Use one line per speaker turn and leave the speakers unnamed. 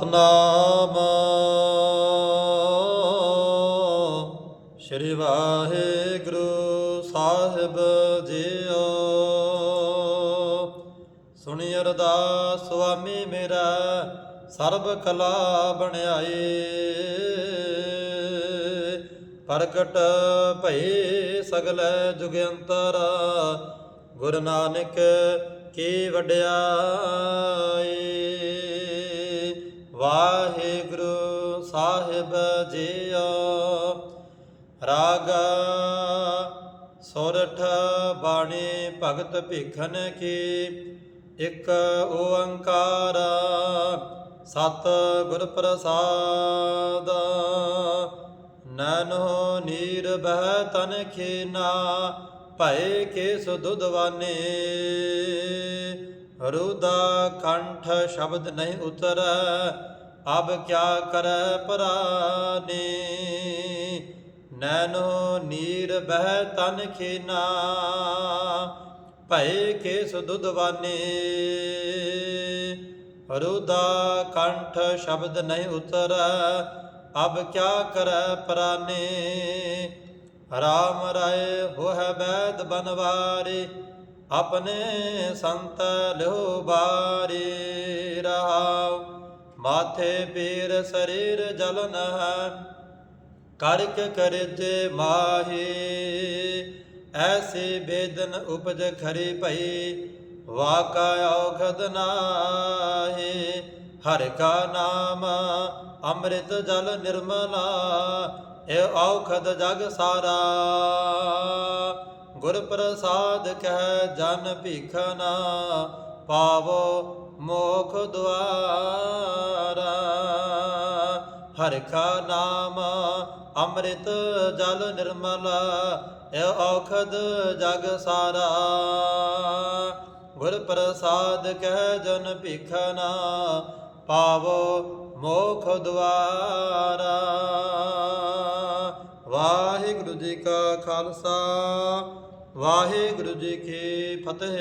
ਸਤਨਾਮ। ਸ੍ਰੀ ਵਾਹਿਗੁਰੂ ਸਾਹਿਬ ਜੀਓ। ਸੁਣੀ ਅਰਦਾਸ ਸੁਆਮੀ ਮੇਰਾ ਸਰਬ ਕਲਾ ਬਣਾਏ ਪ੍ਰਗਟ ਭਈ ਸਗਲੇ ਜੁਗੰਤਰ ਗੁਰੂ ਨਾਨਕ ਕੀ ਵਡਿਆਈ ਸਾਹਿਬ ਜੀਓ। ਰਾਗ ਸੋਰਠ ਬਾਣੀ ਭਗਤ ਭਿਖਨ ਕੀ। ਇੱਕ ਓੰਕਾਰ ਸਤ ਗੁਰ ਪ੍ਰਸਾਦ। ਨਨੋ ਨੀਰ ਬਹਿ ਤਨ ਖੀਨਾ, ਭਏ ਕੇ ਸੁਦੁਦਵਾਨੇ ਰੁਦਾ ਕੰਠ ਸ਼ਬਦ ਨਹੀਂ ਉਤਰੈ ਅਬ ਕਿਆ ਕਰ ਪਰਾਨੇ? ਨੈਨੋ ਨੀਰ ਬਹਿ ਤਨ ਖੀਨਾ, ਭਏ ਕੇ ਸੁਦੁਦਵਾਨੇ ਰੁਦਾ ਕੰਠ ਸ਼ਬਦ ਨਹੀਂ ਉਤਰ, ਅਬ ਕਿਆ ਕਰ ਪਰਾਨੇ? ਰਾਮ ਰਾਏ ਹੋਇ ਬੈਦ ਬਨਵਾਰੇ, ਆਪਣੇ ਸੰਤ ਲਿਓ ਬਾਰੇ ਰਹਾਉ ਮਾਥੇ ਪੀਰ ਸਰੀਰ ਜਲ ਹੈ, ਕਰਕ ਕਰਜੇ ਮਾਹੀ। ਐਸੇ ਬੇਦਨ ਉਪਜ ਖਰੀ ਭਈ, ਵਾਕਾ ਔਖਦ ਨਾਹੀ। ਹਰ ਕਾ ਨਾਮ ਅੰਮ੍ਰਿਤ ਜਲ ਨਿਰਮਲਾ, ਏ ਔਖਦ ਜਗ ਸਾਰਾ। ਗੁਰ ਪ੍ਰਸਾਦ ਕਹਿ ਜਨ ਭੀਖਨਾ ਪਾਵੋ ਮੋਖ ਦੁਆਰਾ। ਹਰਿ ਕਾ ਨਾਮ ਅੰਮ੍ਰਿਤ ਜਲ ਨਿਰਮਲ, ਇਹ ਔਖਦ ਜਗ ਸਾਰਾ। ਗੁਰ ਪ੍ਰਸਾਦ ਕਹਿ ਜਨ ਭਿਖਨਾ ਪਾਵੋ ਮੋਖ ਦੁਆਰਾ। ਵਾਹਿਗੁਰੂ ਜੀ ਕਾ ਖਾਲਸਾ। ਵਾਹਿਗੁਰੂ ਜੀ ਕੀ ਫਤਿਹ।